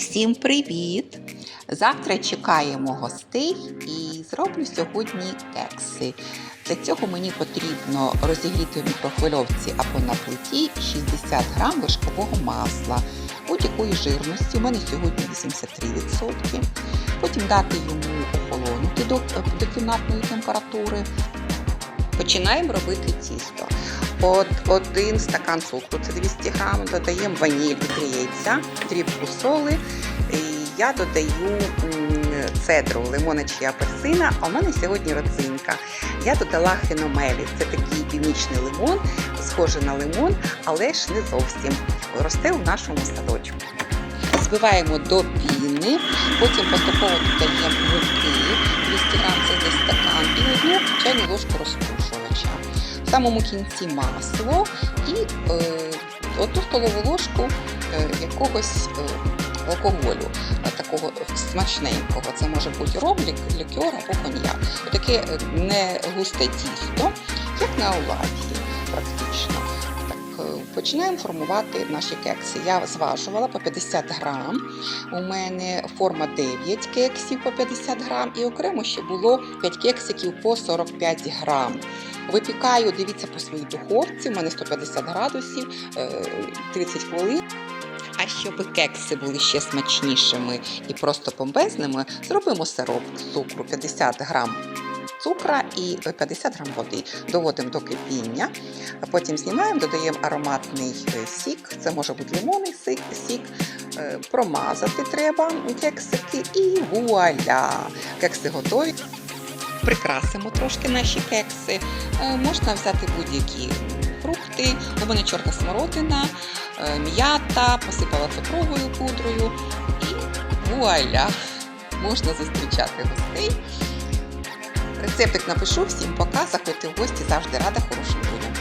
Всім привіт! Завтра чекаємо гостей і зроблю сьогодні кекси. Для цього мені потрібно розігріти в мікрохвильовці або на плиті 60 грам вершкового масла будь-якої жирності. У мене сьогодні 83%. Потім дати йому охолонути до, до кімнатної температури. Починаємо робити тісто. Один стакан цукру, це 200 грам, додаємо ваніль яйця, дрібку соли. І я додаю цедру, лимона чи апельсина, а у мене сьогодні родзинка. Я додала хеномелі, це такий північний лимон, схожий на лимон, але ж не зовсім. Росте у нашому садочку. Збиваємо до піни, потім поступово додаємо муки, 200 грам це десь стакан, і одну чайну ложку розпушувача. В самому кінці масло і е, одну столову ложку е, якогось е, алкоголю, е, такого смачненького. Це може бути ром, лік- лікер або коньяк. Таке е, не густе тісто, як на оладі практично. Е, починаємо формувати наші кекси. Я зважувала по 50 грам. У мене форма 9 кексів по 50 грам, і окремо ще було 5 кексиків по 45 грам. Випікаю, дивіться по своїй духовці, у мене 150 градусів, е, 30 хвилин. А щоб кекси були ще смачнішими і просто бомбезними, зробимо сироп цукру 50 грам цукра і 50 грам води. Доводимо до кипіння, потім знімаємо, додаємо ароматний е, сік, це може бути лимонний сік, сік. Е, промазати треба кексики і вуаля! Кекси готові. Прикрасимо трошки наші кекси. Е, Можна взяти будь-які фрукти. У мене чорна смородина, м'ята, посипала цукровою пудрою і вуаля! Можна зустрічати гостей. Рецептик напишу, всім пока. Заходьте в гості, завжди рада хорошим людям.